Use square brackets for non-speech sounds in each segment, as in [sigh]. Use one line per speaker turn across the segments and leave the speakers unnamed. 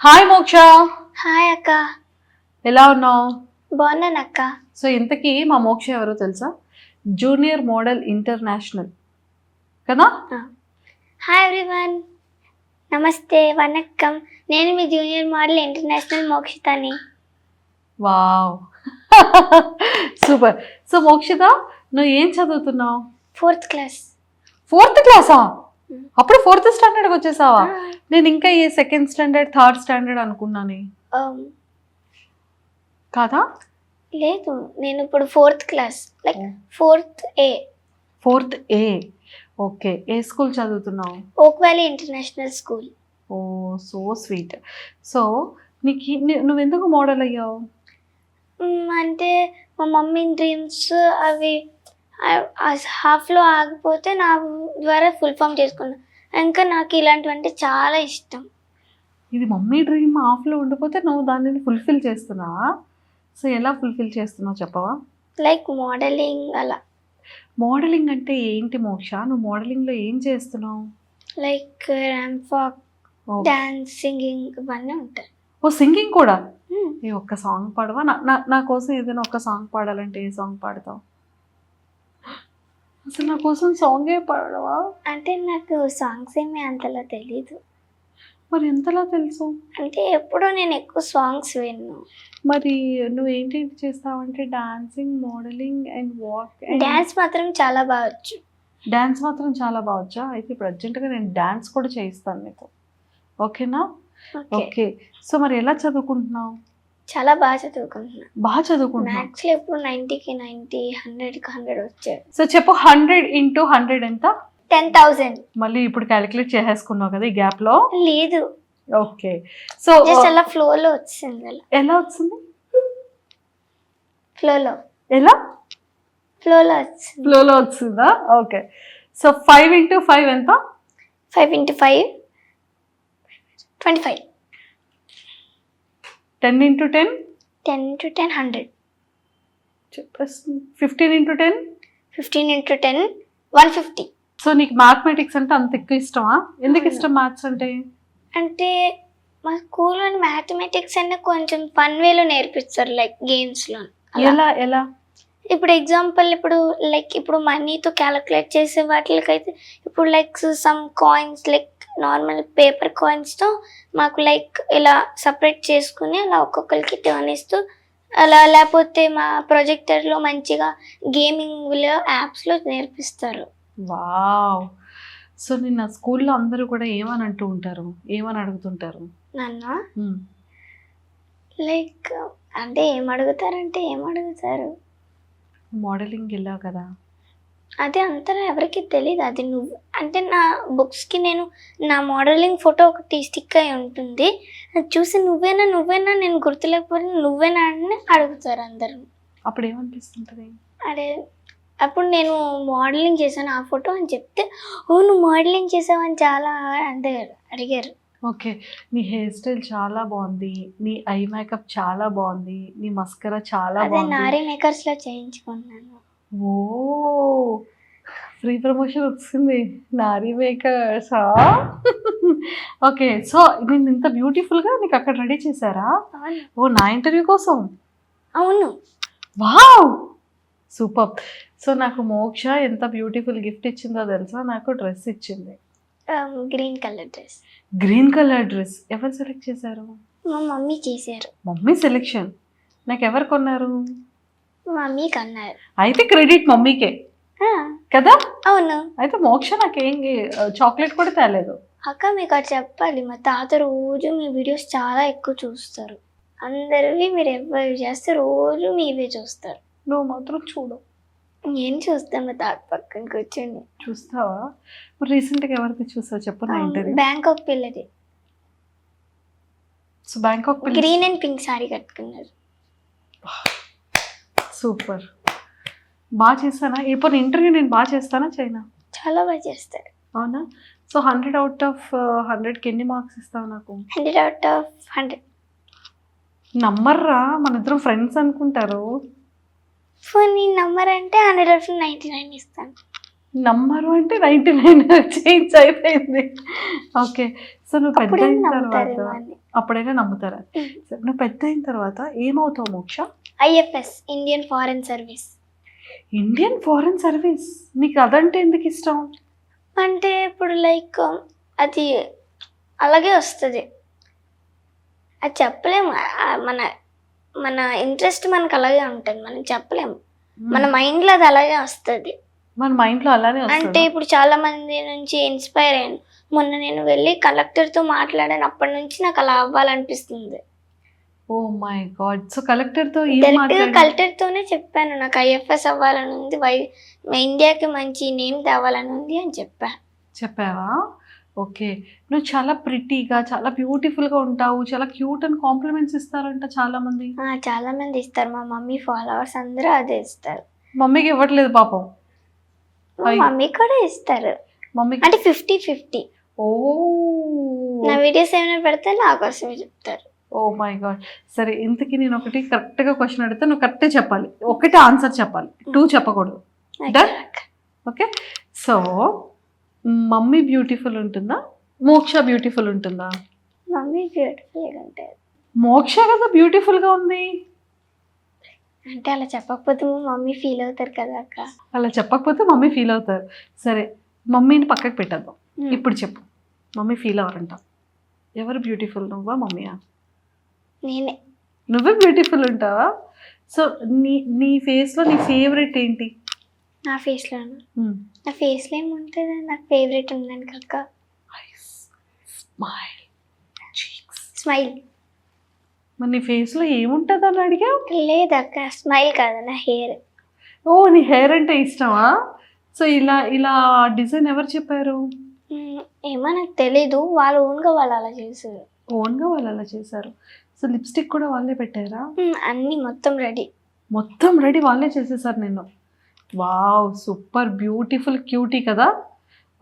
Hi మోక్ష
hi అక్క.
ఎలా ఉన్నావు?
బాగున్నాను అక్క.
సో ఇంతకీ మా మోక్ష ఎవరో తెలుసా? జూనియర్ మోడల్ ఇంటర్నేషనల్ కదా?
హాయ్ ఎవ్రీవన్ నమస్తే వనక్కం. నేను మీ జూనియర్ మోడల్ ఇంటర్నేషనల్ మోక్షితాని.
వావ్ సూపర్ సో మోక్షిత నువ్వు ఏం చదువుతున్నావు?
ఫోర్త్ క్లాస్
ఫోర్త్ క్లాసా అప్పుడు ఫోర్త్ స్టాండర్డ్కి వచ్చేసావా? నేను ఇంకా ఏ సెకండ్ స్టాండర్డ్ థర్డ్ స్టాండర్డ్ అనుకున్నాను. కాదా?
లేదు నేను ఇప్పుడు fourth class like. Fourth A.
Fourth A. Okay. A school చదువుతున్నావు?
Oak valley international school.
Oh so sweet. So నీకు ఈ- నీ- నువ్వెందుకు మోడల్ అయ్యావు?
అంటే మా మమ్మీ డ్రీమ్స్ అవి హాఫ్లో ఆగిపోతే నా ద్వారా ఫుల్ ఫామ్ చేసుకున్నా. ఇంకా నాకు ఇలాంటివంటే చాలా ఇష్టం.
ఇది మమ్మీ డ్రీమ్ ఆఫ్లో ఉండిపోతే నువ్వు దానిని ఫుల్ఫిల్ చేస్తున్నావా? సో ఎలా ఫుల్ఫిల్ చేస్తున్నావు చెప్పవా?
లైక్ మోడలింగ్ అలా.
మోడలింగ్ అంటే ఏంటి మోక్ష? నువ్వు మోడలింగ్లో ఏం చేస్తున్నావు?
లైక్
ఓ-
డాన్స్ సింగింగ్ ఇవన్నీ ఉంటాయి.
ఓ సింగింగ్ కూడా. ఏ ఒక్క సాంగ్ పాడవా? నా నా నా కోసం ఏదైనా ఒక సాంగ్ పాడాలంటే ఏ సాంగ్ పాడతావు? అసలు నా కోసం సాంగే పాడవా?
అంటే నాకు సాంగ్స్ ఏమీ అంతలా తెలీదు.
మరి ఎంతలా తెలుసు?
అంటే ఎప్పుడూ నేను ఎక్కువ సాంగ్స్ విన్ను.
మరి నువ్వు ఏంటేంటి చేస్తావంటే dancing modelling and walk
dance మాత్రం చాలా బాగా వచ్చు.
డాన్స్ మాత్రం చాలా బాగొచ్చా అయితే ఇప్పుడు అర్జెంటుగా నేను డాన్స్ కూడా చేయిస్తాను నీకు ఓకేనా
ఓకే
ఓకే సో మరి ఎలా చదువుకుంటున్నావు?
చాలా బాగా చదువుకుంటున్నా.
బాగా చదువుకుంటున్నావు
మ్యాథ్స్లో ఎప్పుడు నైంటీకి నైంటీ హండ్రెడ్కి హండ్రెడ్ వచ్చాయి
సో చెప్పు హండ్రెడ్ ఇంటూ హండ్రెడ్ ఎంత?
టెన్ థౌజండ్
మళ్ళీ ఇప్పుడు క్యాలిక్యులేట్ చేసేసుకున్నావు కదా ఈ గ్యాప్లో?
లేదు.
ఓకే. సో
జస్ట్ అలా ఫ్లోలో వచ్చింది అలా.
ఎలా వచ్చింది?
ఫ్లోలో.
ఎలా?
ఫ్లోలో వచ్చింది.
ఫ్లోలో వచ్చిందా? Okay. So five into five ఎంత?
Five into five. Twenty five.
Ten into ten?
Ten to ten hundred.
చెప్పేసి fifteen into ten?
Fifteen into ten one fifty.
So నీకు మ్యాథమెటిక్స్ అంటే అంత ఎక్కువ ఇష్టమా? ఎందుకు. ఇష్టం మ్యాథ్స్ అంటే?
అంటే మా స్కూల్లో మ్యాథమెటిక్స్ అనే కొంచెం ఫన్ వేలో నేర్పిస్తారు లైక్ గేమ్స్లో.
ఎలా ఎలా?
ఇప్పుడు ఎగ్జాంపుల్ ఇప్పుడు లైక్ ఇప్పుడు మనీతో క్యాలిక్యులేట్ చేసే వాటికైతే ఇప్పుడు like some coins like normal paper కాయిన్స్తో మాకు లైక్ ఇలా సపరేట్ చేసుకుని అలా ఒక్కొక్కరికి టర్న్ ఇస్తూ అలా లేకపోతే మా ప్రొజెక్టర్లో మంచిగా గేమింగ్లో యాప్స్లో నేర్పిస్తారు.
వావ్ సో నిన్న స్కూల్లో అందరూ కూడా ఏమని అంటూ ఉంటారు? ఏమని అడుగుతుంటారు?
నన్ను. లైక్ అంటే ఏం అడుగుతారంటే ఏం అడుగుతారు?
మోడలింగ్ వెళ్ళావు కదా?
అదే అంతలా ఎవరికి తెలియదు అది నువ్వు అంటే నా బుక్స్కి నేను నా మోడలింగ్ ఫోటో ఒకటి స్టిక్ అయి ఉంటుంది. అది చూసి నువ్వేనా నువ్వేనా నేను గుర్తులేకపోతే నువ్వేనా అని అడుగుతారు అందరూ.
అప్పుడు ఏమనిపిస్తుంటుంది
అదే అప్పుడు నేను మోడలింగ్ చేశాను ఆ ఫోటో అని చెప్తే ఓ నువ్వు మోడలింగ్ చేసావని చాలా అంటే అడిగారు.
ఓకే. నీ హెయిర్ స్టైల్ చాలా బాగుంది. నీ ఐ మేకప్ చాలా బాగుంది. నీ మస్కరా చాలా
అదే
బాగుంది.
నారీ మేకర్స్లో చేయించుకున్నాను.
ఓ! ఫ్రీ ప్రమోషన్ వచ్చింది. నారీ మేకర్స్ ఓకే. సో నేను ఇంత బ్యూటిఫుల్గా నీకు అక్కడ రెడీ చేశారా? ఓ నా ఇంటర్వ్యూ కోసం?
అవును.
వావ్! సూపర్. సో నాకు మోక్ష ఎంత బ్యూటిఫుల్ గిఫ్ట్ ఇచ్చిందో తెలుసా? నాకు డ్రెస్ ఇచ్చింది.
Green colour dress
green colour dress ఎవరు సెలెక్ట్ చేశారు?
మా మమ్మీ చేశారు.
మమ్మీ సెలెక్షన్ నాకు ఎవరు కొన్నారు?
మమ్మీకి అన్నారు
అయితే క్రెడిట్ మమ్మీకే. కదా?
అవును.
అయితే మోక్ష నాకేం చాక్లెట్ కూడా తేలేదు.
అక్క మీకు అది చెప్పాలి. మా తాత రోజు మీ వీడియోస్ చాలా ఎక్కువ చూస్తారు. అందరివి మీరు ఎవరు చేస్తే రోజు మీవే చూస్తారు.
నువ్వు మాత్రం చూడు.
నేను చూస్తాను తాత పక్కన కూర్చొని.
చూస్తావా? రీసెంట్గా ఎవరిది చూసావు? చెప్పు నా ఇంటర్వ్యూ.
బ్యాంకాక్ పిల్లది.
సో బ్యాంకాక్ పిల్ల
గ్రీన్ అండ్ పింక్ సారీ కట్టుకున్నారు.
సూపర్. బాగా చేస్తానా? ఇప్పుడు ఇంటర్వ్యూ నేను బాగా చేస్తానా చైనా
చాలా బాగా చేస్తారు.
అవునా? సో హండ్రెడ్ అవుట్ ఆఫ్ హండ్రెడ్కి ఎన్ని మార్క్స్ ఇస్తావు నాకు?
Hundred out of hundred.
నమ్మర్రా మన ఇద్దరం ఫ్రెండ్స్ అనుకుంటారు.
ఫోన్ నీ నంబర్ అంటే హండ్రెడ్ ఆఫ్ నైంటీ నైన్ ఇస్తాను.
నంబరు అంటే నైంటీ నైన్ చేంజ్ అయిపోయింది. ఓకే. సో నువ్వు పెద్ద అయిన తర్వాత అప్పుడైనా నమ్ముతారా? నువ్వు పెద్ద అయిన తర్వాత ఏమవుతావు Moksha?
IFS Indian foreign service.
Indian foreign service? నీకు అదంటే ఎందుకు ఇష్టం?
అంటే ఇప్పుడు లైక్ అది అలాగే వస్తుంది. అది చెప్పలేము. మన మన ఇంట్రెస్ట్ మనకు అలాగే ఉంటుంది. మనం చెప్పలేము మన మైండ్లో అది అలాగే వస్తుంది.
మన మైండ్లో అలానే
అంటే ఇప్పుడు చాలా మంది నుంచి ఇన్స్పైర్ అయ్యాను మొన్న నేను వెళ్ళి కలెక్టర్తో మాట్లాడాను అప్పటి నుంచి నాకు అలా అవ్వాలనిపిస్తుంది.
ఓ మై గాడ్ సో కలెక్టర్తో ఏం
డైరెక్ట్గా
మాట్లాడారు?
కలెక్టర్తోనే చెప్పాను. నాకు ఐఎఫ్ఎస్ అవ్వాలని ఉంది. వై ఇండియాకి మంచి నేమ్ తేవాలని ఉంది అని చెప్పా.
చెప్పావా? ఓకే. నువ్వు చాలా ప్రిటీగా చాలా బ్యూటిఫుల్గా ఉంటావు. చాలా క్యూట్ అండ్ కాంప్లిమెంట్స్ ఇస్తారంట చాలా మంది
ఆ, చాలా మంది ఇస్తారు. మా మమ్మీ ఫాలోవర్స్ అందరూ అదే ఇస్తారు.
మమ్మీకి ఇవ్వట్లేదు పాపం.
మమ్మీ కూడా ఇస్తారు.
మమ్మీకి
అంటే ఫిఫ్టీ ఫిఫ్టీ
ఓ.
నా వీడియోస్ ఏమైనా పెడితే నా కోసమే చెప్తారు.
Oh my god. సరే ఇంతకీ నేను ఒకటి కరెక్ట్గా క్వశ్చన్ అడిగితే నువ్వు కరెక్టే చెప్పాలి. ఒకటి ఆన్సర్ చెప్పాలి. టూ చెప్పకూడదు. Done? Okay so mummy beautiful ఉంటుందా? మోక్ష బ్యూటిఫుల్ ఉంటుందా?
మమ్మీ బ్యూటిఫుల్గా ఉంటుంది
మోక్ష కదా బ్యూటిఫుల్గా ఉంది.
అంటే అలా చెప్పకపోతే మమ్మీ ఫీల్ అవుతారు కదా అక్క.
అలా చెప్పకపోతే మమ్మీ ఫీల్ అవుతారు. సరే మమ్మీని పక్కకు పెట్టేద్దాం. ఇప్పుడు చెప్పు. మమ్మీ ఫీల్ అవ్వరంట. ఎవరు బ్యూటిఫుల్? నువ్వా మమ్మీయా?
నేనే.
నువ్వే బ్యూటిఫుల్ ఉంటావా? సో నీ నీ ఫేస్లో నీ ఫేవరెట్ ఏంటి?
నా ఫేస్లో. నా ఫేస్లో ఏముంటుంది? నాకు ఫేవరెట్ ఉందని కక్క.
Smile
smile.
మరి నీ ఫేస్లో ఏముంటుంది అని అడిగా
లేదక్క స్మైల్ కాదు నా హెయిర్.
ఓ నీ హెయిర్ అంటే ఇష్టమా? సో ఇలా ఇలా డిజైన్ ఎవరు చెప్పారు?
ఏమో నాకు తెలీదు వాళ్ళు ఓన్గా వాళ్ళు అలా చేశారు.
ఓన్గా వాళ్ళు అలా చేశారు. సో లిప్స్టిక్ కూడా వాళ్ళే పెట్టారా?
అన్నీ మొత్తం రెడీ.
మొత్తం రెడీ వాళ్ళే చేసేసారు నేను వావ్ సూపర్ బ్యూటిఫుల్ క్యూటీ కదా?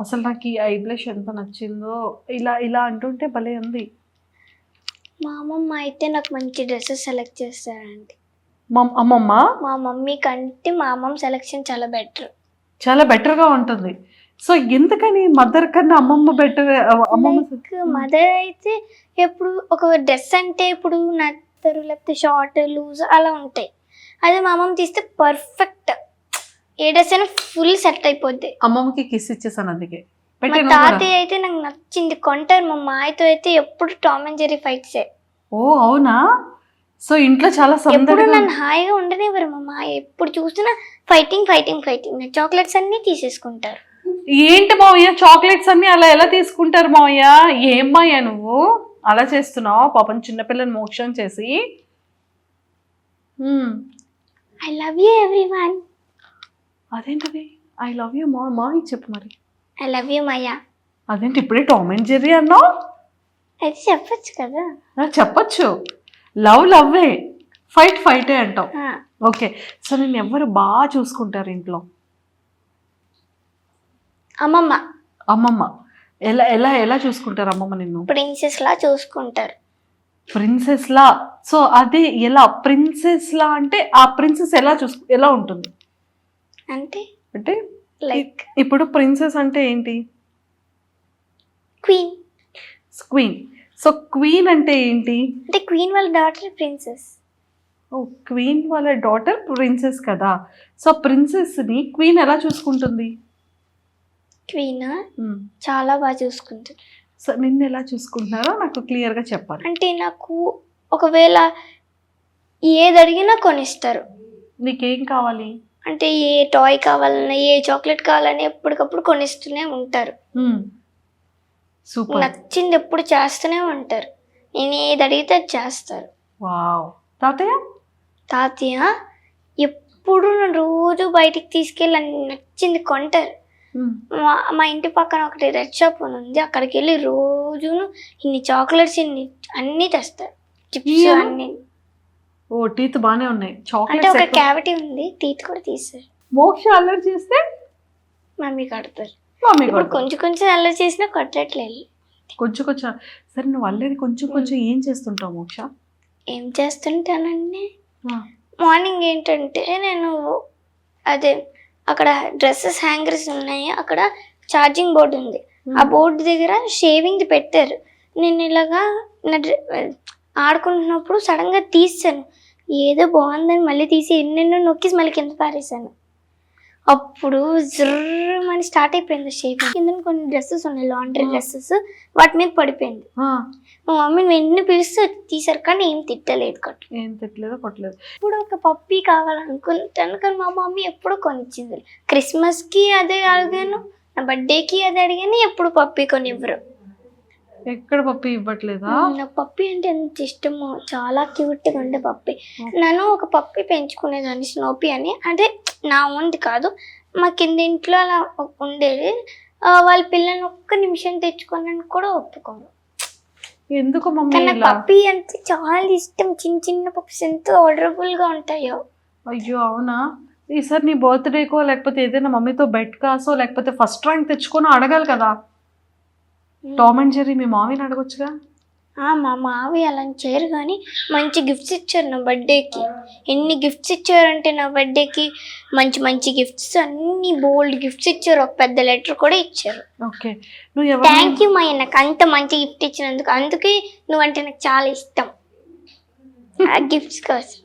అసలు నాకు ఈ ఐ బ్లష్ ఎంత నచ్చిందో. ఇలా ఇలా అంటుంటే భలే ఉంది.
మా అమ్మమ్మ అయితే నాకు మంచి డ్రెస్సెస్ సెలెక్ట్ చేస్తారండి.
మమ్ అమ్మమ్మ?
మా మమ్మీ కంటే మా అమ్మమ్మ సెలెక్షన్ చాలా బెటర్.
చాలా బెటర్గా ఉంటుంది. సో ఎందుకని మదర్ కన్నా అమ్మమ్మ బెటర్ అమ్మమ్మ
మదర్ అయితే ఎప్పుడు ఒక డ్రెస్ అంటే ఇప్పుడు నత్తరు లేకపోతే షార్ట్ లూజ్ అలా ఉంటాయి. అదే మా అమ్మమ్మ తీస్తే పర్ఫెక్ట్. ఏ డ్రెస్ అయినా ఫుల్ సెట్ అయిపోద్ది.
అమ్మమ్మకి కిస్ ఇచ్చేసాను అందుకే.
మా. తాతయ్య అయితే నాకు నచ్చింది. కొంటారు మా మాయతో అయితే ఎప్పుడు టామ్ అండ్ జెరీ ఫైట్సే
ఓ అవునా? సో ఇంట్లో చాలా
ఎప్పుడు
సందడిగా
నన్ను హాయిగా ఉండనివ్వరు మా మాయ. ఎప్పుడు చూసినా ఫైటింగ్ ఫైటింగ్ ఫైటింగ్ చాక్లెట్స్ అన్నీ తీసేసుకుంటారు.
ఏంటి మావయ్య? చాక్లెట్స్ అన్ని అలా ఎలా తీసుకుంటారు మావయ్య? ఏం మావయ్య నువ్వు? అలా చేస్తున్నావు? పాపం చిన్నపిల్లని మోక్షం చేసి. Hmm.
I love you everyone
అదేంటిది? ఐ లవ్ యూ మా మావి చెప్పు మరి.
ఐ లవ్ యూ మయ్యా
అదేంటి ఇప్పుడే టామ్ అండ్ జెర్రీ అన్నావు?
అయితే చెప్పొచ్చు కదా.
చెప్పొచ్చు. లవ్ లవ్వే ఫైట్ ఫైటే అంటావు. ఓకే సో నేను ఎవరు బాగా చూసుకుంటారు ఇంట్లో?
అమ్మమ్మ.
అమ్మమ్మ. ఎలా ఎలా ఎలా చూసుకుంటారు అమ్మమ్మ నిన్ను?
ప్రిన్సెస్ లా చూసుకుంటారు.
ప్రిన్సెస్ లా. సో అదే ఎలా? ప్రిన్సెస్ లా అంటే ఆ ప్రిన్సెస్ ఎలా చూసు ఎలా ఉంటుంది?
అంటే
అంటే
లైక్
ఇప్పుడు ప్రిన్సెస్ అంటే ఏంటి?
క్వీన్.
క్వీన్ సో క్వీన్ అంటే ఏంటి?
అంటే క్వీన్ వాళ్ళ డాటర్ ప్రిన్సెస్.
ఓ క్వీన్ వాళ్ళ డాటర్ ప్రిన్సెస్ కదా. సో ప్రిన్సెస్ని క్వీన్ ఎలా చూసుకుంటుంది?
క్వీన్
మ్మ్.
చాలా బాగా చూసుకుంటుంది.
సో నిన్ను ఎలా చూసుకుంటున్నారో నాకు క్లియర్గా చెప్పాలి.
అంటే నాకు ఒకవేళ ఏది అడిగినా కొనిస్తారు.
నీకేం కావాలి?
అంటే ఏ టాయ్ కావాలన్నా ఏ చాక్లెట్ కావాలని ఎప్పటికప్పుడు కొనిస్తూనే ఉంటారు.
సూపర్.
నచ్చింది ఎప్పుడు చేస్తూనే ఉంటారు. నేను ఏది అడిగితే అది చేస్తారు.
వావ్. తాతయ్య?
తాతయ్య ఎప్పుడు రోజు బయటికి తీసుకెళ్ళి అన్ని నచ్చింది కొంటారు. మా మా ఇంటి పక్కన ఒకటి రెడ్ షాప్ అని ఉంది. అక్కడికి వెళ్ళి రోజును ఇన్ని చాక్లెట్స్ ఇన్ని అన్నీ తెస్తారు. చిప్స్? అన్ని.
ఓ టీత్ బాగానే ఉన్నాయి.
అంటే ఒక క్యావిటీ ఉంది. టీత్ కూడా తీస్తారు
మోక్ష అల్లరి చేస్తే?
మమ్మీ కడతారు
మమ్మీ
ఇప్పుడు
కొడుతుంది.
కొంచెం కొంచెం అల్లరి చేసినా కొట్టట్లేదు.
కొంచెం కొంచెం. సరే నువ్వు అల్లరి కొంచెం కొంచెం ఏం చేస్తుంటావు మోక్ష?
ఏం చేస్తుంటానండి?
ఆ.
మార్నింగ్ ఏంటంటే నేను అదే అక్కడ డ్రెస్సెస్ హ్యాంగర్స్ ఉన్నాయి. అక్కడ ఛార్జింగ్ బోర్డు ఉంది. ఆ బోర్డు దగ్గర షేవింగ్ పెట్టారు. నేను ఇలాగా నా డ్రె- ఆడుకుంటున్నప్పుడు సడన్గా తీసాను. ఏదో బాగుందని మళ్ళీ తీసి ఎన్నెన్నో నొక్కేసి మళ్ళీ కింద పారేసాను అప్పుడు జర్రమని స్టార్ట్ అయిపోయింది షేప్ కింద కొన్ని డ్రెస్సెస్ ఉన్నాయి లాండ్రీ డ్రెస్సెస్ వాటి మీద పడిపోయింది. మా మమ్మీని వెంటనే పిలిస్తే తీసారు కానీ ఏం తిట్టలేదు కొట్టు.
ఏం తిట్టలేదో కొట్టలేదు.
ఇప్పుడు ఒక పప్పీ కావాలనుకుంటాను కానీ మా మమ్మీ ఎప్పుడు కొనిచ్చింది. క్రిస్మస్కి అదే అడిగాను నా బర్త్డేకి అదే అడిగాను ఎప్పుడు పప్పీ కొనివ్వరు.
ఎక్కడ పప్పు ఇవ్వట్లేదా?
నాకు పప్పి అంటే ఎంత ఇష్టమో చాలా క్యూట్గా ఉండే పప్పి. నన్ను ఒక పప్పి పెంచుకునేదాన్ని స్నోపీ అని. అంటే నా ఓన్ది కాదు మా కింద ఇంట్లో అలా ఉండేది. ఆ, వాళ్ళ పిల్లల్ని ఒక్క నిమిషం తెచ్చుకోనని కూడా ఒప్పుకోరు
ఎందుకు మమ్మీ
కానీ నాకు
ఇలా
పప్పి అంటే చాలా ఇష్టం. చిన్న చిన్న పప్పీస్ ఎంత adorable గా ఉంటాయో.
అయ్యో అవునా? ఈసారి నీ బర్త్డేకో లేకపోతే ఏదైనా మమ్మీతో బెడ్ కాసో లేకపోతే ఫస్ట్ ర్యాంక్ తెచ్చుకొని అడగాలి కదా. టామ్ అండ్ జెర్రీ మీ మామీని అడగొచ్చుగా?
ఆ, మా మావి అలా చేయరు కానీ మంచి గిఫ్ట్స్ ఇచ్చారు నా బర్త్డేకి ఎన్ని గిఫ్ట్స్ ఇచ్చారంటే నా బర్త్డేకి మంచి మంచి గిఫ్ట్స్ అన్ని బోల్డ్ గిఫ్ట్స్ ఇచ్చారు. ఒక పెద్ద లెటర్ కూడా ఇచ్చారు.
ఓకే. నువ్వు
థ్యాంక్ యూ మా నాకు అంత మంచి గిఫ్ట్ ఇచ్చినందుకు. అందుకే నువ్వంటే నాకు చాలా ఇష్టం. ఆ [laughs] గిఫ్ట్స్ కోసం.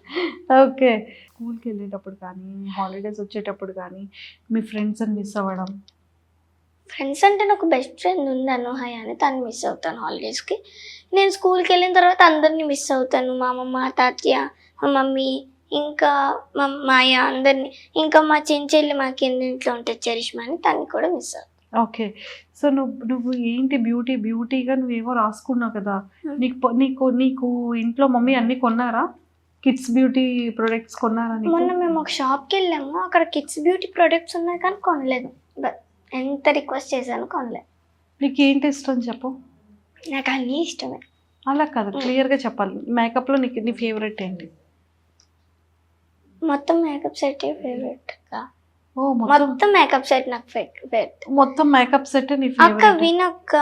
ఓకే. స్కూల్కి వెళ్ళేటప్పుడు కానీ హాలిడేస్ వచ్చేటప్పుడు కానీ మీ ఫ్రెండ్స్ని మిస్ అవ్వడం
ఫ్రెండ్స్ అంటే నాకు బెస్ట్ ఫ్రెండ్ ఉంది అనుహాయ్ అని. తను మిస్ అవుతాను హాలిడేస్కి నేను స్కూల్కి వెళ్ళిన తర్వాత అందరినీ మిస్ అవుతాను. మా అమ్మమ్మ తాతయ్య మా మమ్మీ ఇంకా మా మాయ అందరినీ. ఇంకా మా చెంచెల్లి మా కింద ఇంట్లో ఉంటుంది చరిష్మా అని తన్ని కూడా మిస్ అవుతాను
ఓకే. సో నువ్వు నువ్వు ఏంటి బ్యూటీ బ్యూటీగా నువ్వేమో రాసుకున్నావు కదా.
Hmm.
నీకు నీకు నీకు ఇంట్లో మమ్మీ అన్ని కొన్నారా? కిడ్స్ బ్యూటీ ప్రొడక్ట్స్ కొన్నారా
మొన్న మేము ఒక షాప్కి వెళ్ళాము. అక్కడ కిడ్స్ బ్యూటీ ప్రొడక్ట్స్ ఉన్నాయి కానీ కొనలేదు. ఎంత రిక్వెస్ట్ చేశాను కొనలేదు
నీకు ఏంటి ఇష్టం చెప్పు.
నాకు అన్నీ ఇష్టమే.
అలా కాదు క్లియర్గా చెప్పాలి. మేకప్లో నీకు నీ ఫేవరెట్ ఏంటి?
మొత్తం మేకప్ సెట్ ఫేవరెట్
ఓ మొత్తం
మేకప్ సెట్ నాకు ఫేవరెట్.
మొత్తం మేకప్ సెట్ నీ
అక్క వినక్క.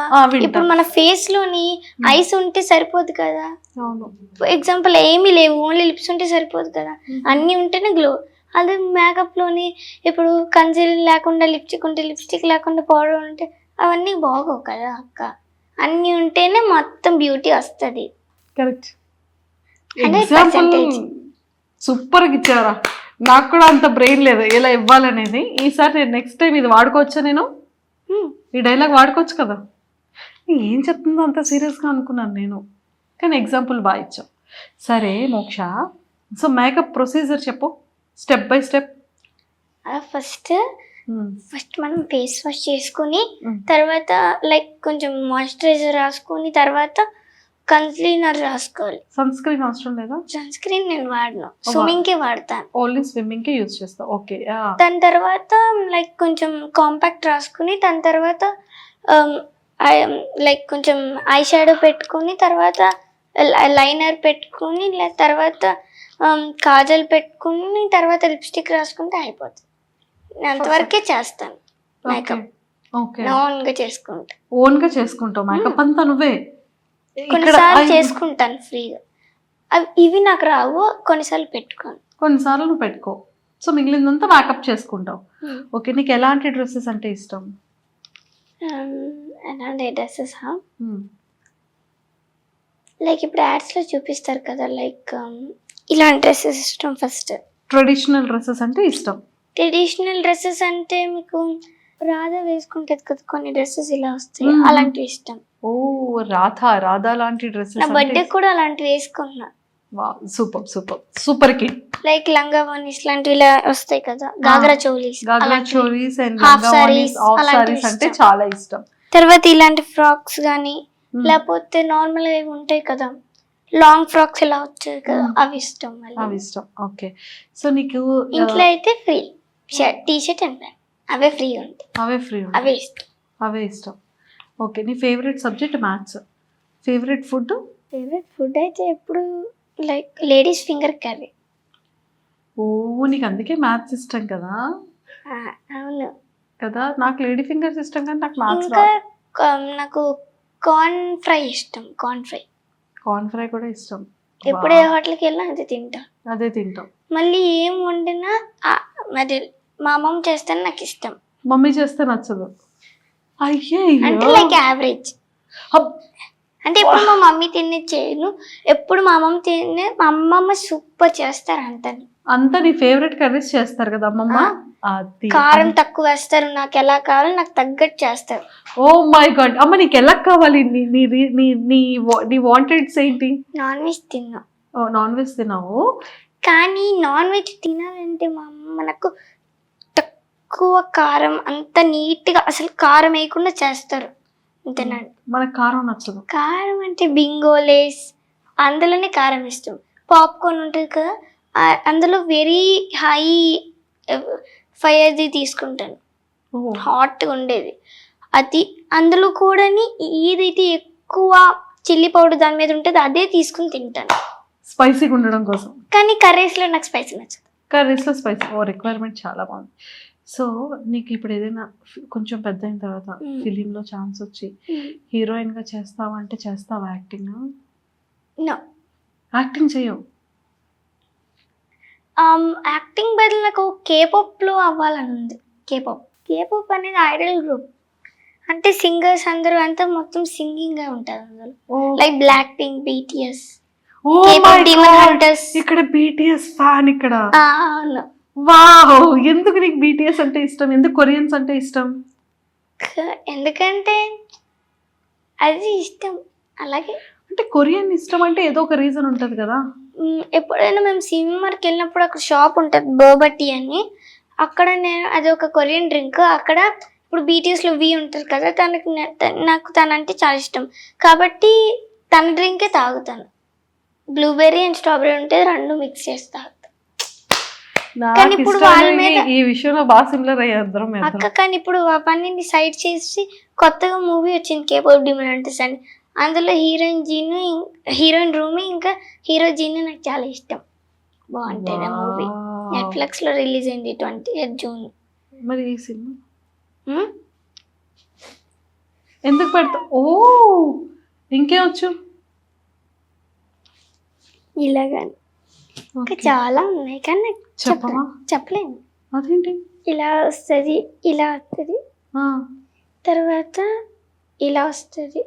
ఇప్పుడు మన ఫేస్లోని ఐస్ ఉంటే సరిపోదు కదా.
అవును.
ఎగ్జాంపుల్ ఏమీ లేవు ఓన్లీ లిప్స్ ఉంటే సరిపోదు కదా. అన్ని ఉంటేనే గ్లో అదే మేకప్లోని ఇప్పుడు కన్సీలర్ లేకుండా లిప్స్టిక్ ఉంటే లిప్స్టిక్ లేకుండా పౌడర్ ఉంటే అవన్నీ బాగోవు కదా అక్క. అన్ని ఉంటేనే మొత్తం బ్యూటీ వస్తుంది.
Correct
percentage.
సూపర్గా ఇచ్చారా? నాకు కూడా అంత బ్రెయిన్ లేదు. ఇలా ఇవ్వాలనేది. ఈసారి నేను నెక్స్ట్ టైం ఇది వాడుకోవచ్చా నేను? ఈ డైలాగ్ వాడుకోవచ్చు కదా. ఏం చెప్తుందో అంత సీరియస్గా అనుకున్నాను నేను. కానీ ఎగ్జాంపుల్ బాగా ఇచ్చావు. సరే మోక్ష. సో మేకప్ ప్రొసీజర్ చెప్పు. Step by step
first first మనం ఫేస్ వాష్ చేసుకుని. తర్వాత లైక్ కొంచెం మాయిశ్చరైజర్ రాసుకుని తర్వాత కన్సీలర్ రాసుకోవాలి.
సన్ స్క్రీన్ అవసరం లేదా?
సన్ స్క్రీన్ నేను వాడను. స్విమ్మింగ్కి వాడతాను.
ఓన్లీ స్విమ్మింగ్కే యూజ్ చేస్తావు ఓకే
దాని తర్వాత లైక్ కొంచెం కాంపాక్ట్ రాసుకుని దాని తర్వాత లైక్ కొంచెం ఐ షాడో పెట్టుకుని తర్వాత లైనర్ పెట్టుకుని తర్వాత um, కాజల్ పెట్టుకుని తర్వాత లిప్స్టిక్ రాసుకుంటే అయిపోతుంది నేను అంతవరకే చేస్తాను
ఓకే
Makeup.
ఓకే
నా own గా చేసుకుంటా.
ఓన్గా చేసుకుంటావు మేకప్ అంతా నువ్వే.
కొన్నిసార్లు చేసుకుంటాను ఫ్రీగా. అవి ఇవి నాకు రావు కొన్నిసార్లు పెట్టుకోను.
కొన్నిసార్లు నువ్వు పెట్టుకో. సో మిగిలిందంతా మేకప్ చేసుకుంటావు.
Hmm.
ఓకే నీకు ఎలాంటి డ్రెస్సెస్ అంటే ఇష్టం?
ఎలాంటి డ్రెస్సెస్
Hmm.
లైక్ ఇప్పుడు యాడ్స్లో చూపిస్తారు కదా లైక్ ఇలాంటి డ్రెస్సెస్ ఇష్టం ఫస్ట్.
ట్రెడిషనల్ డ్రెస్సెస్ అంటే ఇష్టం.
ట్రెడిషనల్ డ్రెస్సెస్ అంటే మీకు రాధా వేసుకుంటది కదా కొన్ని డ్రెస్సెస్ ఇలా వస్తాయి.
మ్మ్.
అలాంటివి ఇష్టం.
ఓ రాధా రాధా లాంటి
నా
డ్రెస్సెస్
బర్త్డే కూడా అలాంటివి వేసుకున్నా.
Super super. సూపర్కి
లైక్ లంగా వనీస్ లాంటివి ఇలా వస్తాయి కదా. గాగ్రా చోలీస్
గాగ్రా
అలాంటివి.
Cholis and
Half sarees,
half
అలాంటివి
సారీస్ అంటే
ఇష్టం.
చాలా ఇష్టం.
తర్వాత ఇలాంటి ఫ్రాక్స్
Hmm.
లేకపోతే నార్మల్గా ఇవి ఉంటాయి కదా. లాంగ్ ఫ్రాక్స్ ఇలా వచ్చాయి కదా
మ్మ్.
అవి ఇష్టం
అవి ఇష్టం. ఓకే సో నీకు ఆ,
ఇంట్లో అయితే free shirt T shirt and pant away free ఉంటాయి.
అవే ఫ్రీ
అవే ఇష్టం.
అవే ఇష్టం. ఓకే నీ favourite subject maths favourite food
favourite food అయితే ఎప్పుడు like ladies finger curry
oh నీకు అందుకే మ్యాథ్స్ ఇష్టం కదా?
అవును.
కదా? నాకు లేడీ ఫింగర్స్ ఇష్టం కానీ నాకు మ్యాథ్స్
నాకు కార్న్ ఫ్రై ఇష్టం కార్న్ ఫ్రై
కార్న్ ఫ్రై కూడా ఇష్టం.
ఎప్పుడు ఏ. హోటల్కి వెళ్ళినా అది తింటా.
అదే తింటాం.
మళ్ళీ ఏం వండినా అది మా అమ్మమ్మ చేస్తే నాకు ఇష్టం.
మమ్మీ చేస్తే నచ్చదు. అయ్యే
అంటే లైక్ యావరేజ్. అంటే ఎప్పుడు మా మమ్మీ తినే చేయను ఎప్పుడు మా అమ్మమ్మ తినే మా అమ్మమ్మ సూపర్ చేస్తారు అంతని.
అంతా నీ ఫేవరెట్ కర్రీస్ చేస్తారు కదా అమ్మమ్మ?
కారం తక్కువ వేస్తారు నాకు ఎలా కావాలో నాకు తగ్గట్టు చేస్తారు.
ఓ మై గాడ్ అమ్మ నీకు ఎలా కావాలి? నీ నీ వాంటెడ్స్ ఏంటి?
నాన్ వెజ్ తిన్నా.
నాన్ వెజ్ తిన్నావు?
కానీ నాన్ వెజ్ తినాలంటే మా అమ్మ నాకు తక్కువ కారం అంత నీట్గా అసలు కారం వేయకుండా చేస్తారు. అంతేనండి
మనకు కారం నచ్చదు.
కారం అంటే బింగోలేస్ అందులోనే కారం ఇష్టం పాప్కార్న్ ఉంటుంది కదా అందులో వెరీ హై ఫైర్ది తీసుకుంటాను.
ఓ,
హాట్గా ఉండేది. అది అందులో కూడా ఏదైతే ఎక్కువ చిల్లీ పౌడర్ దాని మీద ఉంటుందో అదే తీసుకుని తింటాను.
స్పైసీగా ఉండడం కోసం.
కానీ కర్రీస్లో నాకు స్పైసీ నచ్చదు.
కర్రీస్లో స్పైసీ ఓ రిక్వైర్మెంట్ చాలా బాగుంది. సో నీకు ఇప్పుడు ఏదైనా కొంచెం పెద్ద అయిన తర్వాత. ఫిలింలో ఛాన్స్ వచ్చి హీరోయిన్గా చేస్తావా అంటే చేస్తావా యాక్టింగ్
నో
యాక్టింగ్ చేయవు
యాక్టింగ్ Um, బదులు నాకు కేపాప్లో అవ్వాలని ఉంది. కేపాప్ కేపాప్ అనేది ఐడల్ గ్రూప్ అంటే సింగర్స్ అందరూ అంతా మొత్తం సింగింగ్ ఉంటుంది అందులో. లైక్ బ్లాక్ పింక్ బీటీఎస్
ఇక్కడ బీటీఎస్ ఫ్యాన్ ఇక్కడ.
అవును.
వావ్ ఎందుకు నీకు బీటీఎస్ అంటే ఇష్టం? ఎందుకు కొరియన్స్ అంటే ఇష్టం?
ఎందుకంటే అది ఇష్టం. అలాగే.
అంటే కొరియన్ ఇష్టం అంటే ఏదో ఒక రీజన్ ఉంటది కదా.
ఎప్పుడైనా మేము సినిమాకి వెళ్ళినప్పుడు అక్కడ షాప్ ఉంటుంది బోబట్టి అని. అక్కడ నేను అది ఒక కొరియన్ డ్రింక్. అక్కడ ఇప్పుడు బీటీఎస్లో వి ఉంటుంది కదా తనకి నాకు తనంటే చాలా ఇష్టం. కాబట్టి తన డ్రింకే తాగుతాను. బ్లూబెర్రీ అండ్ స్ట్రాబెర్రీ ఉంటే రెండు మిక్స్ చేసి తాగుతాను కానీ ఇప్పుడు వాళ్ళ మీద-
ఈ విషయంలో బాగా సిమిలర్
అక్క కానీ ఇప్పుడు ఆ పనిని సైడ్ చేసి కొత్తగా మూవీ వచ్చింది కేపబ్ డిమాంటస్ అని. అందులో హీరోయిన్ జీను హీరోయిన్ రూమి ఇంకా హీరో జీను నాకు చాలా ఇష్టం. బాగుంటుంది ఆ మూవీ.
Wow.
నెట్ఫ్లిక్స్లో రిలీజ్ అయింది ట్వంటీ ఎయిత్ జూన్.
మరి ఈ సినిమా? ఎందుకు పెడతా ఓ! ఇంకేం వచ్చు?
ఇలాగని. ఇంకా. చాలా ఉన్నాయి కానీ నాకు
చెప్పవా
చెప్ప- చెప్పలేను.
అదేంటి?
ఇలా వస్తుంది ఇలా వస్తుంది. తర్వాత ఇలా వస్తుంది.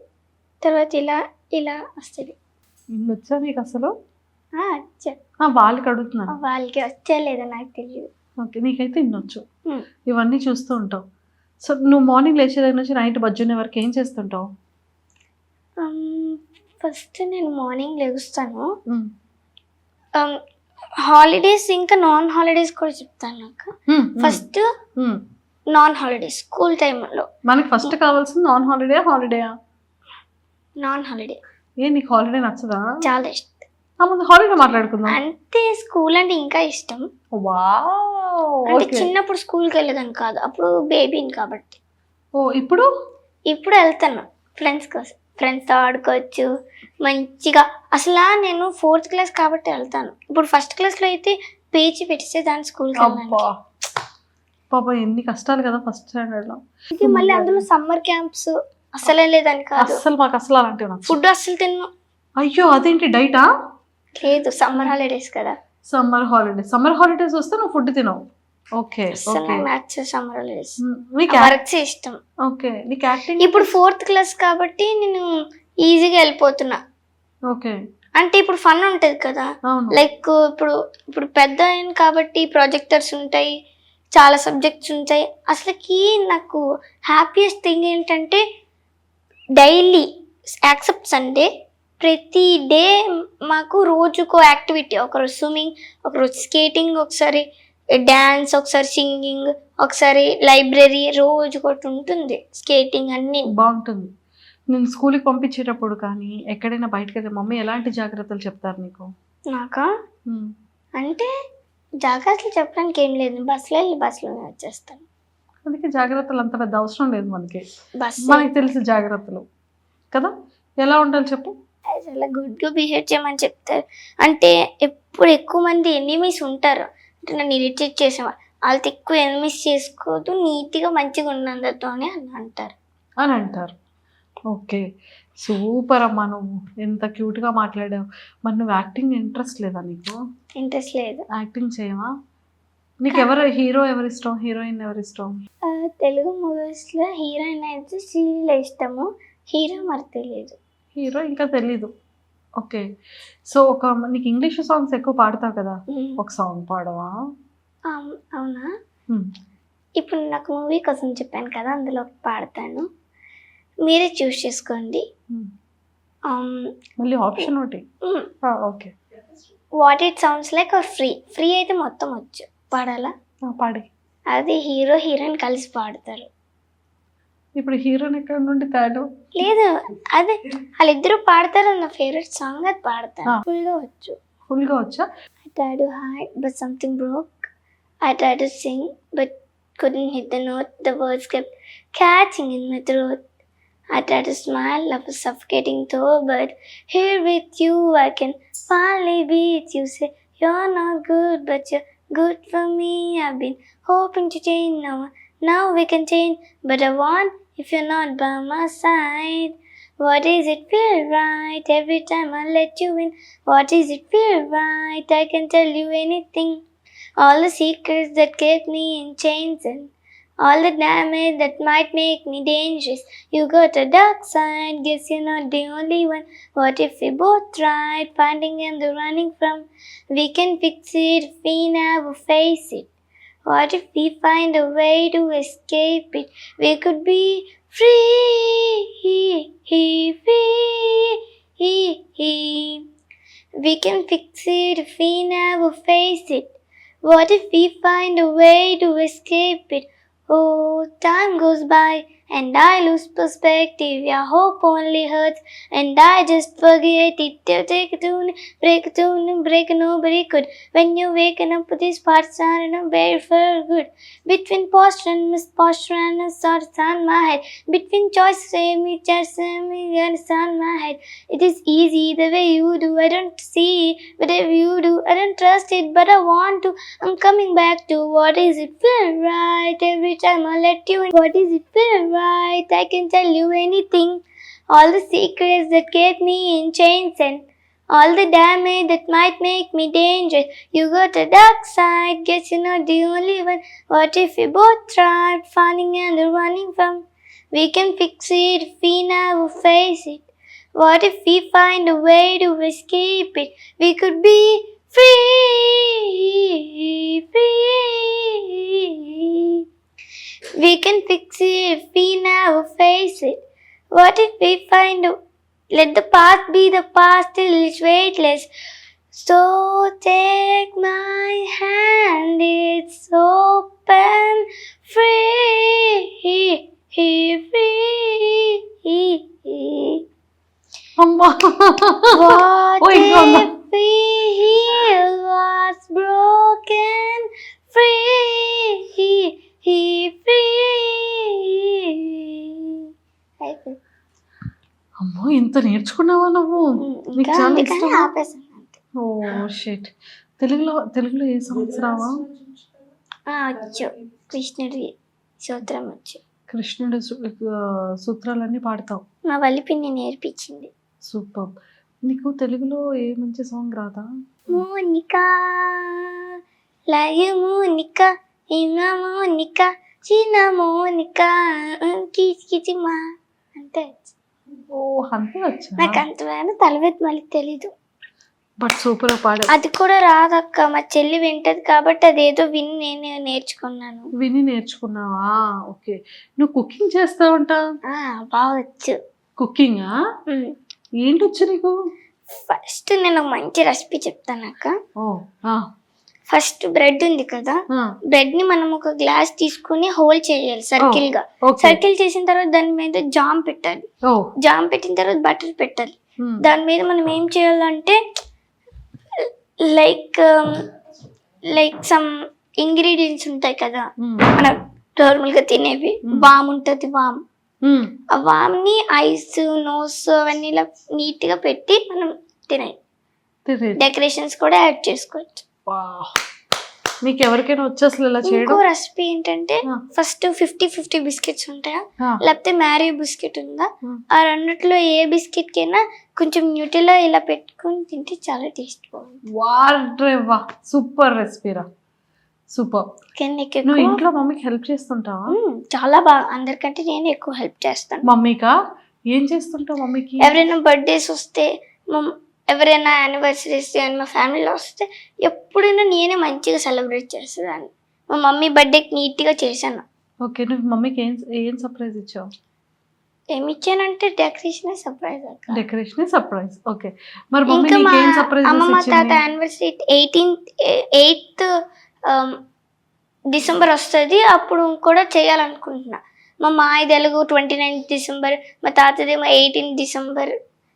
తర్వాత ఇలా ఇలా వస్తుంది.
ఇన్ని వచ్చా నీకు అసలు? వాళ్ళకి అడుగుతున్నాను
వాళ్ళకి వచ్చా లేదా నాకు తెలియదు
ఓకే నీకైతే ఇన్నొచ్చు. ఇవన్నీ చూస్తూ ఉంటావు. సో నువ్వు మార్నింగ్ లేచే దగ్గర నుంచి నైట్ బజ్జునే వరకు ఏం చేస్తుంటావు?
ఫస్ట్ నేను మార్నింగ్ లెగుస్తాను
Hmm.
హాలిడేస్ ఇంకా నాన్ హాలిడేస్ కూడా చెప్తాను నాకు. ఫస్ట్. నాన్ హాలిడేస్ స్కూల్ టైంలో.
మనకి ఫస్ట్ కావాల్సింది నాన్ హాలిడే హాలిడేయా?
Non holiday.
ఏ నీకు హాలిడే నచ్చదా?
చాలా ఇష్టం
ముందు హాలిడే మాట్లాడుకుందాం.
అంటే స్కూల్ అంటే ఇంకా ఇష్టం.
వావ్
అంటే చిన్నప్పుడు స్కూల్కి వెళ్ళేదాన్ని కాదు. అప్పుడు బేబీని కాబట్టి.
ఓ ఇప్పుడు?
ఇప్పుడు వెళ్తాను. ఫ్రెండ్స్ కోసం ఫ్రెండ్స్తో ఆడుకోవచ్చు. మంచిగా అసలు నేను ఫోర్త్ క్లాస్ కాబట్టి వెళ్తాను. ఇప్పుడు ఫస్ట్ క్లాస్లో అయితే పేచి పెట్టిస్తే దాని స్కూల్కి వెళ్ళాను
పాప ఎన్ని కష్టాలు కదా ఫస్ట్ స్టాండర్డ్లో.
ఇది మళ్ళీ అందులో సమ్మర్ క్యాంప్స్ అసలే లేదని కాదు.
అస్సలు మాకు అసలు అలాంటివి నచ్చవు.
ఫుడ్ అస్సలు తిన్ను.
అయ్యో అదేంటి డైటా
లేదు సమ్మర్ హాలిడేస్ కదా.
Summer holidays. సమ్మర్ హాలిడేస్ వస్తే నువ్వు ఫుడ్ తినవు. ఓకే
అసలు
ఓకే.
నాకు నచ్చదు సమ్మర్ హాలిడేస్.
నీకు
వర్క్స్ ఇష్టం.
ఓకే నీకు యాక్టింగ్
ఇప్పుడు ఫోర్త్ క్లాస్ కాబట్టి నేను ఈజీగా వెళ్ళిపోతున్నా.
ఓకే.
అంటే ఇప్పుడు ఫన్ ఉంటుంది కదా.
అవును.
లైక్ ఇప్పుడు ఇప్పుడు పెద్ద అయ్యాను కాబట్టి ప్రాజెక్టర్స్ ఉంటాయి చాలా సబ్జెక్ట్స్ ఉంటాయి. అసలుకి నాకు హ్యాపీయెస్ట్ థింగ్ ఏంటంటే డైలీ యాక్సెప్ట్ సండే. ప్రతి డే మాకు రోజుకో యాక్టివిటీ. ఒకరోజు స్విమ్మింగ్ ఒకరోజు స్కేటింగ్ ఒకసారి డ్యాన్స్ ఒకసారి సింగింగ్ ఒకసారి లైబ్రరీ రోజు ఒకటి ఉంటుంది. స్కేటింగ్ అన్నీ.
బాగుంటుంది. నేను స్కూల్కి పంపించేటప్పుడు కానీ ఎక్కడైనా బయటకు మమ్మీ ఎలాంటి జాగ్రత్తలు చెప్తారు నీకు?
నాకా. అంటే జాగ్రత్తలు చెప్పడానికి ఏం లేదు. బస్సులో వెళ్ళి బస్సులోనే వచ్చేస్తాను.
అందుకే జాగ్రత్తలు అంత పెద్ద అవసరం లేదు మనకి. మనకి తెలిసి జాగ్రత్తలు. కదా? ఎలా ఉండాలి చెప్పు?
చాలా గుడ్గా బిహేవ్ చేయమని చెప్తారు. అంటే ఎప్పుడు ఎక్కువ మంది ఎనిమీస్ ఉంటారు. అంటే నన్ను ఇరిటేట్ చేసేవాళ్ళు వాళ్ళతో ఎక్కువ ఎనిమీస్ చేసుకోవద్దు నీట్గా మంచిగా ఉన్నందుతో అని అని అంటారు.
అని అంటారు. ఓకే. సూపర్ అమ్మా నువ్వు. ఎంత క్యూట్గా మాట్లాడావు. మరి నువ్వు యాక్టింగ్ ఇంట్రెస్ట్ లేదా నీకు?
ఇంట్రెస్ట్ లేదు.
యాక్టింగ్ చేయవా? నీకు ఎవరు హీరో ఎవరు ఇష్టం హీరోయిన్ ఎవరు ఇష్టం
తెలుగు మూవీస్లో హీరోయిన్ అయితే శ్రీలీల ఇష్టము హీరో మరి తెలియదు
హీరో ఇంకా తెలీదు. ఓకే. సో ఒక నీకు ఇంగ్లీష్ సాంగ్స్ ఎక్కువ పాడతావు కదా. ఒక సాంగ్ పాడవా?
అవు- అవునా. ఇప్పుడు నాకు మూవీ కోసం చెప్పాను కదా అందులో పాడతాను. మీరే చూస్ చేసుకోండి.
మళ్ళీ ఆప్షన్ ఒకటి. Okay.
What it sounds like free. Free అయితే మొత్తం వచ్చు. పాడాలా
పాడి
అది హీరో హీరోయిన్ కలిసి పాడతారు
ఇప్పుడు హీరోని ఎక్కడ నుండి తేడు
లేదు అదే వాళ్ళిద్దరూ పాడతారు నా ఫేవరెట్ సాంగ్ అది పాడతాను
ఆ.
ఫుల్గా వచ్చు
ఫుల్గా వచ్చా
I tried to hide, but something broke. I tried to sing, but couldn't hit the note. The words kept catching in my throat. I tried to smile, I was suffocating though, but here with you, I can finally beat you. Say you're not good, but you're good for me. I've been hoping to change now. Now we can change, but I want if you're not by my side. What is it feel right every time I let you in? What is it feel right? I can tell you anything. All the secrets that kept me in chains and all the damage that might make me dangerous. You got a dark side, guess you're not the only one. What if we both tried finding and the running from? We can fix it if we never face it. What if we find a way to escape it? We could be free. We can fix it if we never face it. What if we find a way to escape it? Oh, time goes by and I lose perspective. Your hope only hurts and I just forget it. Take tune, break tune, break nobody could. When you waken up, these parts are in a very for good. Between posture and misposture and a sort on my head. Between choice, just say me, and on my head. It is easy the way you do. I don't see, but if you do, I don't trust it, but I want to. I'm coming back to what is it feel right every time I let you in. What is it feel right? I can tell you anything. All the secrets that kept me in chains and all the damage that might make me dangerous. You got a dark side, guess you're not the only one. What if we both tried finding and running from? We can fix it if we never face it. What if we find a way to escape it? We could be free, free. We can fix it if we now face it. What if we find out? Let the past be the past till it's weightless. So take my hand, it's open, free, free.
Wow.
అందుకని? ఆపేసాను.
Oh shit తెలుగులో తెలుగులో ఏ songs రావా
వచ్చు కృష్ణుడి సూత్రం వచ్చు
కృష్ణుడు సూత్రాలన్నీ పాడతావు.
మా వల్లి పిన్ని నేర్పించింది.
సూపర్. నీకు తెలుగులో ఏ మంచి సాంగ్ రాదా?
Monica Laya Monica Hima Monica చిన్న మోనికా కిచి కిచి మా అంతే.
ఓ అంతే వచ్చా
నాకు అంతమైన తలవెత్తి మళ్ళీ తెలీదు.
బట్ సూపర్ పాడా
అది కూడా రాదక్క మా చెల్లి వింటది కాబట్టి అదేదో విని నేను నేర్చుకున్నాను.
విని నేర్చుకున్నావా? ఓకే. నువ్వు కుకింగ్ చేస్తావంట?
బాగొచ్చు.
కుకింగా? ఏంటి వచ్చు నీకు?
ఫస్ట్ నేను మంచి రెసిపీ చెప్తాను అక్క
ఓ
ఫస్ట్ బ్రెడ్ ఉంది కదా బ్రెడ్ని మనం ఒక గ్లాస్ తీసుకుని హోల్ చేయాలి
సర్కిల్గా.
సర్కిల్ చేసిన తర్వాత దాని మీద జామ్ పెట్టాలి. జామ్ పెట్టిన తర్వాత బటర్ పెట్టాలి. దాని మీద మనం ఏం చేయాలంటే లైక్ లైక్ సమ్ ఇంగ్రీడియంట్స్ ఉంటాయి కదా మనం నార్మల్గా తినేవి. వామ్ ఉంటుంది వామ్. ఆ వామ్ని ఐస్ నోస్ అవన్నీ ఇలా నీట్గా పెట్టి మనం తినాలి
తెలియదు.
డెకరేషన్స్ కూడా యాడ్ చేసుకోవచ్చు.
నీకు ఎవరికైనా వచ్చి అసలు ఇలా
ఇంకో
చేయడం
రెసిపీ ఏంటంటే
ఆ,
ఫస్ట్ ఫిఫ్టీ ఫిఫ్టీ బిస్కెట్స్ ఉంటాయా?
ఆ,
లేకపోతే మ్యారీ బిస్కెట్ ఉందా. ఆ. రెండిట్లో ఏ బిస్కెట్ కైనా కొంచెం న్యూటిలా ఇలా పెట్టుకొని తింటే చాలా టేస్ట్ బాగుంది
వారే వా. సూపర్ రెసిపీరా సూపర్.
కానీ నీకు
నువ్వు
ఎక్కువ
ఇంట్లో మమ్మీకి హెల్ప్ చేస్తుంటావా?
మ్మ్, చాలా బాగా అందరికంటే నేను ఎక్కువ హెల్ప్ చేస్తాను.
మమ్మీకా? ఏం చేస్తుంటావు మమ్మీకి?
ఎవరైనా బర్త్డేస్ వస్తే మా- ఎవరైనా యానివర్సరీస్ కానీ మా ఫ్యామిలీలో వస్తే ఎప్పుడైనా నేనే మంచిగా సెలబ్రేట్ చేసేదాన్ని. మా మమ్మీ బర్త్డేకి నీట్గా చేశాను.
ఓకే నువ్వు మమ్మీకి ఏం ఏం సర్ప్రైజ్ ఇచ్చావు?
ఏమి ఇచ్చానంటే decoration surprise
decoration surprise okay మరి మమ్మీ ఏం సర్ప్రైజ్
అమ్మమ్మ తాత యానివర్సరీ ఎయిటీన్త్ ఎయిత్ డిసెంబర్ వస్తుంది అప్పుడు కూడా చేయాలనుకుంటున్నా. మా Maya Telugu twenty ninth December మా తాతదేమో ఎయిటీన్త్ డిసెంబర్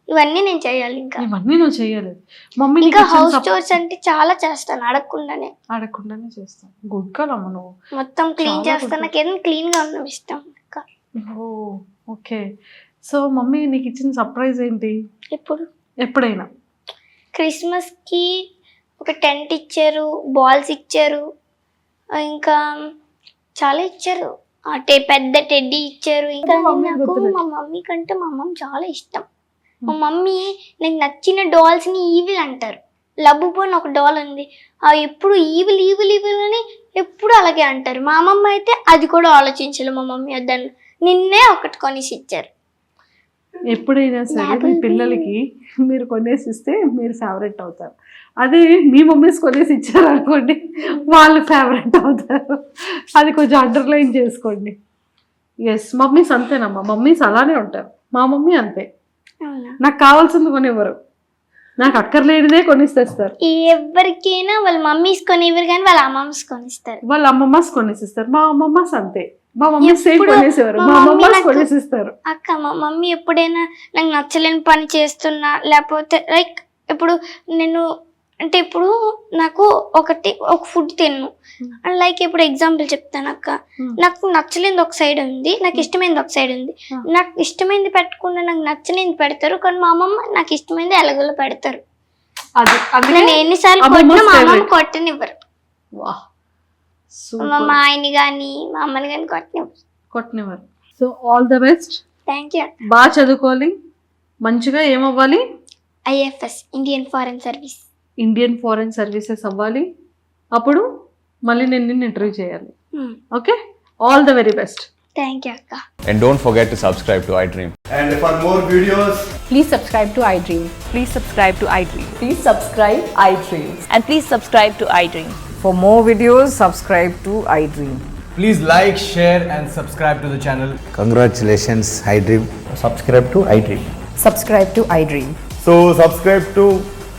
ఇవన్నీ నేను చేయాలి ఇంకా.
ఇవన్నీ నువ్వు చేయలేదు. మమ్మీ
ఇంకా హౌస్ టూర్స్ అంటే చాలా చేస్తాను అడగకుండానే.
అడగకుండానే చేస్తాను గుడ్ కలమ్మ నువ్వు.
మొత్తం క్లీన్ చేస్తాను. నాకు ఏదైనా క్లీన్గా ఉండడం ఇష్టం ఇంకా.
ఓ ఓకే. సో మమ్మీ నీకు ఇచ్చిన సర్ప్రైజ్ ఏంటి?
ఇప్పుడు
ఎప్పుడైనా?
క్రిస్మస్కి ఒక టెంట్ ఇచ్చారు బాల్స్ ఇచ్చారు ఇంకా చాలా ఇచ్చారు. పెద్ద టెడ్డీ ఇచ్చారు. ఇంకా నాకు. మా మమ్మీ కంటే మా మమ్మీ చాలా ఇష్టం. మా మమ్మీ నాకు నచ్చిన డాల్స్ని ఈవిల్ అంటారు. లబ్బు పోని ఒక డాల్ ఉంది. ఆ ఎప్పుడు ఈవిల్ ఈవిల్ ఈవిల్ అని ఎప్పుడు అలాగే అంటారు. మా అమ్మమ్మ అయితే అది కూడా ఆలోచించాలి మా మమ్మీ వద్దని నిన్నే ఒకటి కొనిసి ఇచ్చారు
ఎప్పుడైనా సరే మీ పిల్లలకి మీరు కొనేసి ఇస్తే మీరు ఫేవరెట్ అవుతారు. అదే మీ మమ్మీస్ కొనేసి ఇచ్చారు అనుకోండి వాళ్ళు ఫేవరెట్ అవుతారు. అది కొంచెం అండర్లైన్ చేసుకోండి. ఎస్ మమ్మీస్ అంతేనమ్మా. మమ్మీస్ అలానే ఉంటారు. మా మమ్మీ అంతే. నాకు కావాల్సింది కొనివ్వరు. నాకు అక్కర్లేనిదే కొనిస్తేస్తారు.
ఎవరికైనా వాళ్ళ మమ్మీస్ కొనివ్వరు కానీ వాళ్ళ అమ్మమ్స్ కొనిస్తారు.
వాళ్ళ అమ్మమ్మస్ కొనేసిస్తారు. మా అమ్మమ్మస్ అంతే. మా మమ్మీ సేమ్
ఎప్పుడు
కొనేసేవారు?
మా
అమ్మమ్మస్ కొనేసిస్తారు.
అక్క మా మమ్మీ ఎప్పుడైనా నాకు నచ్చలేని పని చేస్తున్నా లేకపోతే లైక్ ఇప్పుడు నేను అంటే ఇప్పుడు నాకు ఒకటి ఒక ఫుడ్ తిన్ను. లైక్ ఇప్పుడు ఎగ్జాంపుల్ చెప్తాను అక్క.
Hmm.
నాకు నచ్చలేనిది ఒక సైడ్ ఉంది నాకు ఇష్టమైనది ఒక సైడ్ ఉంది.
Hmm.
నాకు ఇష్టమైనది పెట్టకుండా నాకు నచ్చలేనిది పెడతారు కానీ మా అమ్మమ్మ నాకు ఇష్టమైనది ఎలాగోలో పెడతారు. నేను ఎన్నిసార్లు కొట్టినా మా అమ్మమ్మ. కొట్టనివ్వరు. మా ఆయన్ని కానీ మా అమ్మని కానీ కొట్టనివ్వరు.
కొట్టినవారు so all the best
thank you
బాగా చదువుకోవాలి మంచిగా ఏమవ్వాలి?
IFS Indian foreign service
Indian foreign services అవ్వాలి. అప్పుడు మళ్ళీ నేను నిన్ను ఇంటర్వ్యూ చేయాలి. Okay all the very best
thank you అక్క.
And don't forget to subscribe to
iDream and for more
videos please subscribe to
iDream please subscribe
to iDream
please subscribe iDream and
please subscribe to iDream for
more videos subscribe to iDream please like
share and
subscribe to the
channel congratulations
iDream subscribe to iDream subscribe to
iDream so subscribe to